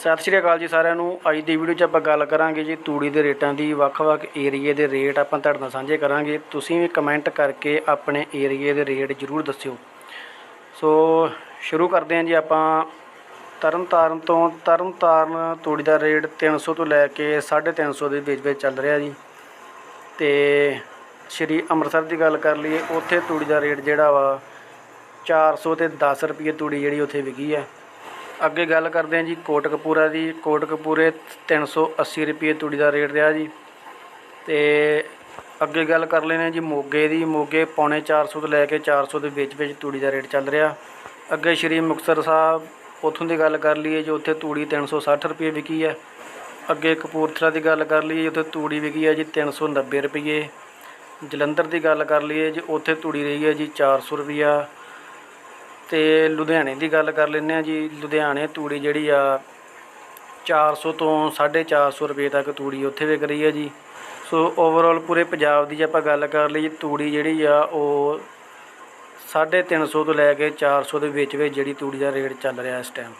ਸਤਿ ਸ਼੍ਰੀ ਅਕਾਲ ਜੀ ਸਾਰਿਆਂ ਨੂੰ। ਅੱਜ ਦੀ ਵੀਡੀਓ 'ਚ ਆਪਾਂ ਗੱਲ ਕਰਾਂਗੇ ਜੀ ਤੂੜੀ ਦੇ ਰੇਟਾਂ ਦੀ, ਵੱਖ-ਵੱਖ ਏਰੀਏ ਦੇ ਰੇਟ ਆਪਾਂ ਤੁਹਾਡੇ ਨਾਲ ਸਾਂਝੇ ਕਰਾਂਗੇ। ਤੁਸੀਂ ਵੀ ਕਮੈਂਟ ਕਰਕੇ ਆਪਣੇ ਏਰੀਏ ਦੇ ਰੇਟ ਜ਼ਰੂਰ ਦੱਸਿਓ। ਸੋ ਸ਼ੁਰੂ ਕਰਦੇ ਹਾਂ ਜੀ ਆਪਾਂ। ਤਰਨਤਾਰਨ ਤੋਂ, ਤਰਨਤਾਰਨ ਤੂੜੀ ਦਾ ਰੇਟ 300 ਤੋਂ ਲੈ ਕੇ 350 ਦੇ ਵਿੱਚ ਵਿੱਚ ਚੱਲ ਰਿਹਾ ਜੀ। ਤੇ ਸ਼੍ਰੀ ਅੰਮ੍ਰਿਤਸਰ ਦੀ ਗੱਲ ਕਰ ਲਈਏ, ਉੱਥੇ ਤੂੜੀ ਦਾ ਰੇਟ ਜਿਹੜਾ ਵਾ 400 ਤੇ 10 ਰੁਪਏ ਤੂੜੀ ਜਿਹੜੀ ਉੱਥੇ ਵਿਕੀ ਹੈ ਅੱਗੇ ਗੱਲ ਕਰਦੇ ਹਾਂ ਜੀ ਕੋਟਕਪੂਰਾ ਦੀ। ਕੋਟਕਪੂਰੇ 380 ਰੁਪਏ ਤੂੜੀ ਦਾ ਰੇਟ ਰਿਹਾ ਜੀ। ਤੇ ਅੱਗੇ ਗੱਲ ਕਰ ਲੈਨੇ ਹਾਂ ਜੀ, ਮੋਗੇ ਦੀ। ਮੋਗੇ ਪੌਣੇ 400 ਤੋਂ ਲੈ ਕੇ 400 ਦੇ ਵਿੱਚ ਵਿੱਚ ਤੂੜੀ ਦਾ ਰੇਟ ਚੱਲ ਰਿਹਾ। ਅੱਗੇ ਸ਼੍ਰੀ ਮੁਕਤਸਰ ਸਾਹਿਬ, ਉੱਥੋਂ ਦੀ ਗੱਲ ਕਰ ਲਈਏ ਜੋ, ਉੱਥੇ ਤੂੜੀ 360 ਰੁਪਏ ਵਿਕੀ ਹੈ। ਅੱਗੇ ਕਪੂਰਥਲਾ ਦੀ ਗੱਲ ਕਰ ਲਈਏ, ਉੱਥੇ ਤੂੜੀ ਵਿਕੀ ਹੈ ਜੀ 390 ਰੁਪਏ। ਜਲੰਧਰ ਦੀ ਗੱਲ ਕਰ ਲਈਏ ਜੀ, ਉੱਥੇ ਤੂੜੀ ਰਹੀ ਹੈ ਜੀ 400 ਰੁਪਿਆ ਤੇ ਲੁਧਿਆਣੇ ਦੀ ਗੱਲ ਕਰ ਲੈਂਦੇ ਆ ਜੀ। ਲੁਧਿਆਣੇ ਤੂੜੀ ਜਿਹੜੀ ਆ 400 ਤੋਂ 450 ਰੁਪਏ ਤੱਕ ਤੂੜੀ ਉੱਥੇ ਵਿਕ ਰਹੀ ਆ ਜੀ। ਸੋ ਓਵਰਆਲ ਪੂਰੇ ਪੰਜਾਬ ਦੀ ਜੇ ਆਪਾਂ ਗੱਲ ਕਰ ਲਈਏ, ਤੂੜੀ ਜਿਹੜੀ ਆ, ਉਹ 350 ਤੋਂ ਲੈ ਕੇ 400 ਦੇ ਵਿੱਚ ਵਿੱਚ ਜਿਹੜੀ ਤੂੜੀ ਦਾ ਰੇਟ ਚੱਲ ਰਿਹਾ ਇਸ ਟਾਈਮ